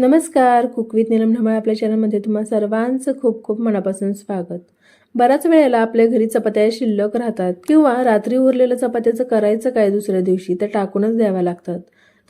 नमस्कार cook with Neelam ढमाळ आपल्या चॅनलमध्ये तुम्हा सर्वांचं खूप खूप मनापासून स्वागत. बऱ्याच वेळेला आपल्या घरी चपात्या शिल्लक राहतात किंवा रात्री उरलेलं चपात्याचं करायचं काय दुसऱ्या दिवशी ते टाकूनच द्याव्या लागतात.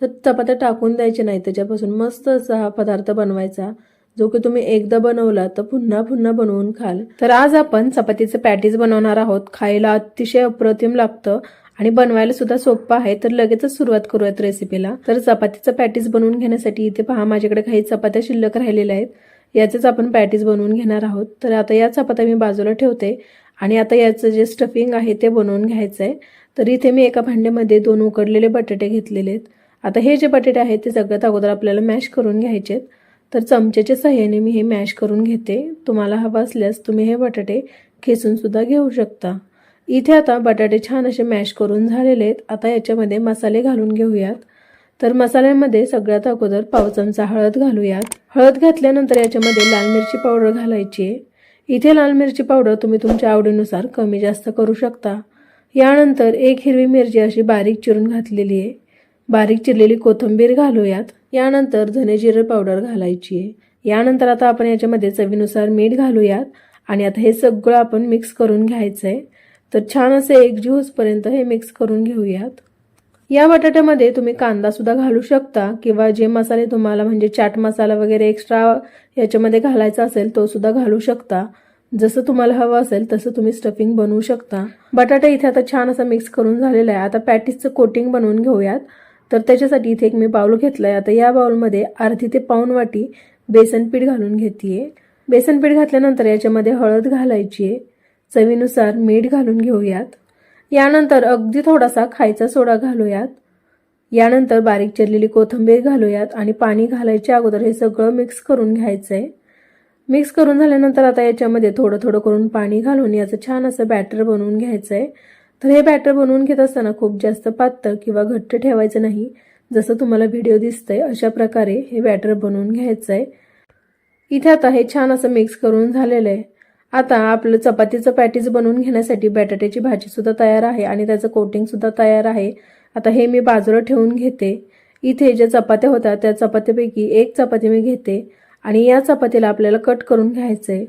तर चपात्या टाकून द्यायचे नाही त्याच्यापासून मस्त असा हा पदार्थ बनवायचा जो की तुम्ही एकदा बनवला तर पुन्हा पुन्हा बनवून खाल. तर आज आपण चपातीचं पॅटीज बनवणार आहोत. खायला अतिशय अप्रतिम लागतं. आणि बनवायला सुद्धा सोपं आहे. तर लगेचच सुरुवात करूयात रेसिपीला तर चपातीचं पॅटीस बनवून घेण्यासाठी इथे पहा माझ्याकडे काही चपात्या शिल्लक राहिलेल्या आहेत. याचेच आपण पॅटीस बनवून घेणार आहोत. तर आता या चपात्या मी बाजूला ठेवते. आणि आता याचं जे स्टफिंग आहे ते बनवून घ्यायचं आहे तर इथे मी एका भांड्यामध्ये दोन उकडलेले बटाटे घेतलेले आहेत. आता हे जे बटाटे आहेत ते सगळ्यात अगोदर आपल्याला मॅश करून घ्यायचे आहेत. तर चमच्याच्या सहाय्याने मी हे मॅश करून घेते. तुम्हाला हवं असल्यास तुम्ही हे बटाटे खेचून सुद्धा घेऊ शकता. इथे आता बटाटे छान असे मॅश करून झालेले आहेत. आता याच्यामध्ये मसाले घालून घेऊयात. तर मसाल्यामध्ये सगळ्यात अगोदर पाव चमचा हळद घालूयात. हळद घातल्यानंतर याच्यामध्ये लाल मिरची पावडर घालायची आहे. इथे लाल मिरची पावडर तुम्ही तुमच्या आवडीनुसार कमी जास्त करू शकता. यानंतर एक हिरवी मिरची अशी बारीक चिरून घातलेली आहे. बारीक चिरलेली कोथिंबीर घालूयात. यानंतर धने जिरे पावडर घालायची आहे. यानंतर आता आपण याच्यामध्ये चवीनुसार मीठ घालूयात. आणि आता हे सगळं आपण मिक्स करून घ्यायचं आहे तर छान असे एक ज्यूसपर्यंत हे मिक्स करून घेऊयात. या बटाट्यामध्ये तुम्ही कांदा सुद्धा घालू शकता किंवा जे मसाले तुम्हाला म्हणजे चाट मसाला वगैरे एक्स्ट्रा याच्यामध्ये घालायचा असेल तो सुद्धा घालू शकता. जसं तुम्हाला हवं असेल तसं तुम्ही स्टफिंग बनवू शकता. बटाटा इथे आता छान असं मिक्स करून झालेला आहे. आता पॅटीसचं कोटिंग बनवून घेऊयात. तर त्याच्यासाठी इथे एक मी बाऊल घेतला आहे आता या बाउलमध्ये अर्धी ते पाऊन वाटी बेसन पीठ घालून घेते बेसन पीठ घातल्यानंतर याच्यामध्ये हळद घालायची आहे चवीनुसार मीठ घालून घेऊयात. यानंतर अगदी थोडासा खायचा सोडा घालूयात. यानंतर बारीक चिरलेली कोथिंबीर घालूयात आणि पाणी घालायच्या अगोदर हे सगळं मिक्स करून घ्यायचं आहे मिक्स करून झाल्यानंतर आता याच्यामध्ये थोडं थोडं करून पाणी घालून याचं छान असं बॅटर बनवून घ्यायचं आहे तर हे बॅटर बनवून घेत असताना खूप जास्त पातळ किंवा घट्ट ठेवायचं नाही. जसं तुम्हाला व्हिडिओ दिसतंय अशा प्रकारे हे बॅटर बनवून घ्यायचं आहे इथे आता हे छान असं मिक्स करून झालेलं आहे. आता आपलं चपातीचं पॅटीज बनवून घेण्यासाठी बटाट्याची भाजीसुद्धा तयार आहे आणि त्याचं कोटिंगसुद्धा तयार आहे. आता हे मी बाजूला ठेवून घेते. इथे ज्या चपात्या होत्या त्या चपात्यापैकी एक चपाती मी घेते आणि या चपातीला आपल्याला कट करून घ्यायचं आहे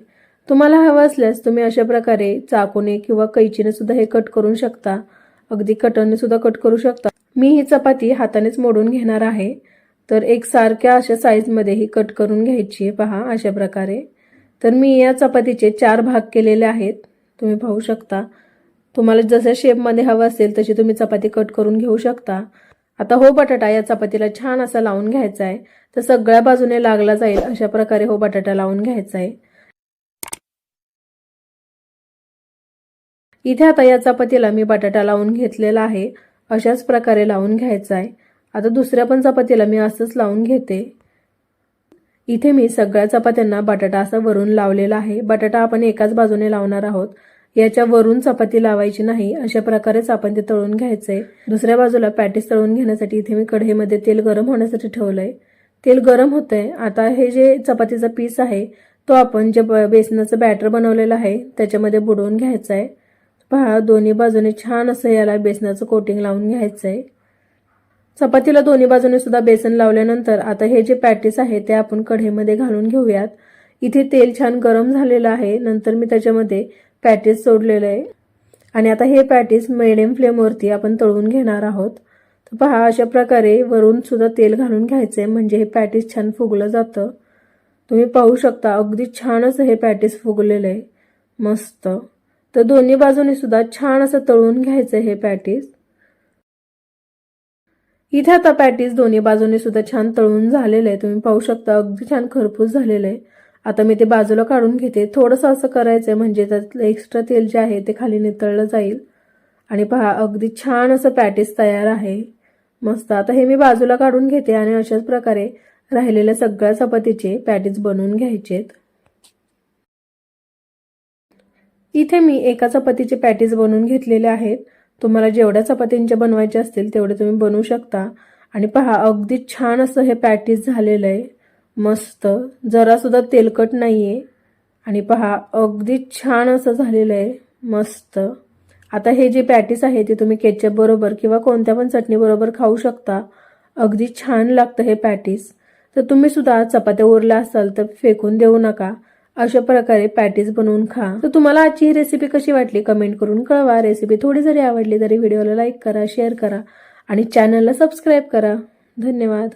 तुम्हाला हवं असल्यास तुम्ही अशा प्रकारे चाकूने किंवा कैचीने सुद्धा हे कट करू शकता. अगदी कटरने सुद्धा कट करू शकता. मी ही चपाती हातानेच मोडून घेणार आहे. तर एक सारख्या अशा साईजमध्ये ही कट करून घ्यायची आहे. पहा अशा प्रकारे. तर मी या चपातीचे चार भाग केलेले आहेत. तुम्ही पाहू शकता. तुम्हाला जसं शेपमध्ये हवं असेल तशी तुम्ही चपाती कट करून घेऊ शकता. आता हो बटाटा या चपातीला छान असा लावून घ्यायचा आहे. तर सगळ्या बाजूने लागला जाईल अशा प्रकारे हो बटाटा लावून घ्यायचा आहे. इथे आता या चपातीला मी बटाटा लावून घेतलेला आहे. अशाच प्रकारे लावून घ्यायचा आहे. आता दुसऱ्या पण चपातीला मी असंच लावून घेते. इथे मी सगळ्या चपात्यांना बटाटा असा वरून लावलेला आहे. बटाटा आपण एकाच बाजूने लावणार आहोत. याच्या वरून चपाती लावायची नाही. अशा प्रकारेच आपण ते तळून घ्यायचंय दुसऱ्या बाजूला पॅटीस तळून घेण्यासाठी इथे मी कढईमध्ये तेल गरम होण्यासाठी ठेवलंय. तेल गरम होतंय. आता हे जे चपातीचा पीस आहे तो आपण जे बेसनाचं बॅटर बनवलेलं आहे त्याच्यामध्ये बुडवून घ्यायचा आहे पहा दोन्ही बाजूने छान असं याला बेसनाचं कोटिंग लावून घ्यायचं आहे चपातीला दोन्ही बाजूने सुद्धा बेसन लावल्यानंतर आता हे जे पॅटीस आहे ते आपण कढईमध्ये घालून घेऊयात. इथे तेल छान गरम झालेलं आहे. नंतर मी त्याच्यामध्ये पॅटीस सोडलेलं आहे. आणि आता हे पॅटीस मिडियम फ्लेमवरती आपण तळून घेणार आहोत. तर पहा अशा प्रकारे वरून सुद्धा तेल घालून घ्यायचं आहे म्हणजे हे पॅटीस छान फुगलं जातं. तुम्ही पाहू शकता अगदी छान असं हे पॅटीस फुगलेलं आहे. मस्त. तर दोन्ही बाजूने सुद्धा छान असं तळून घ्यायचं हे पॅटीस. इथे आता पॅटीस दोन्ही बाजूने सुद्धा छान तळून झालेलं आहे तुम्ही पाहू शकता अगदी छान खरपूस झालेलं आहे आता मी ते बाजूला काढून घेते. थोडंसं असं करायचं आहे म्हणजे त्यातलं एक्स्ट्रा तेल जे आहे ते खाली नितळलं जाईल. आणि पहा अगदी छान असं पॅटीस तयार आहे. मस्त. आता हे मी बाजूला काढून घेते आणि अशाच प्रकारे राहिलेल्या सगळ्या चपातीचे पॅटीस बनवून घ्यायचेत. इथे मी एका चपातीचे पॅटीस बनवून घेतलेले आहेत. तुम्हाला जेवढ्या चपातींच्या बनवायचे असतील तेवढे तुम्ही बनवू शकता. आणि पहा अगदी छान असं हे पॅटीस झालेलं आहे. मस्त. जरासुद्धा तेलकट नाही आहे आणि पहा अगदी छान असं झालेलं आहे. मस्त. आता हे जे पॅटीस आहे ते तुम्ही केचप बरोबर किंवा कोणत्या पण चटणीबरोबर खाऊ शकता. अगदी छान लागतं हे पॅटीस. तर तुम्ही सुद्धा चपात्या उरल्या असाल तर फेकून देऊ नका. अशा प्रकारे पॅटीस बनवून खा. तर तुम्हाला आजची ही रेसिपी कशी वाटली कमेंट करून कळवा. रेसिपी थोडी जरी आवडली तरी व्हिडिओला लाईक करा शेअर करा आणि चॅनलला सबस्क्राईब करा. धन्यवाद.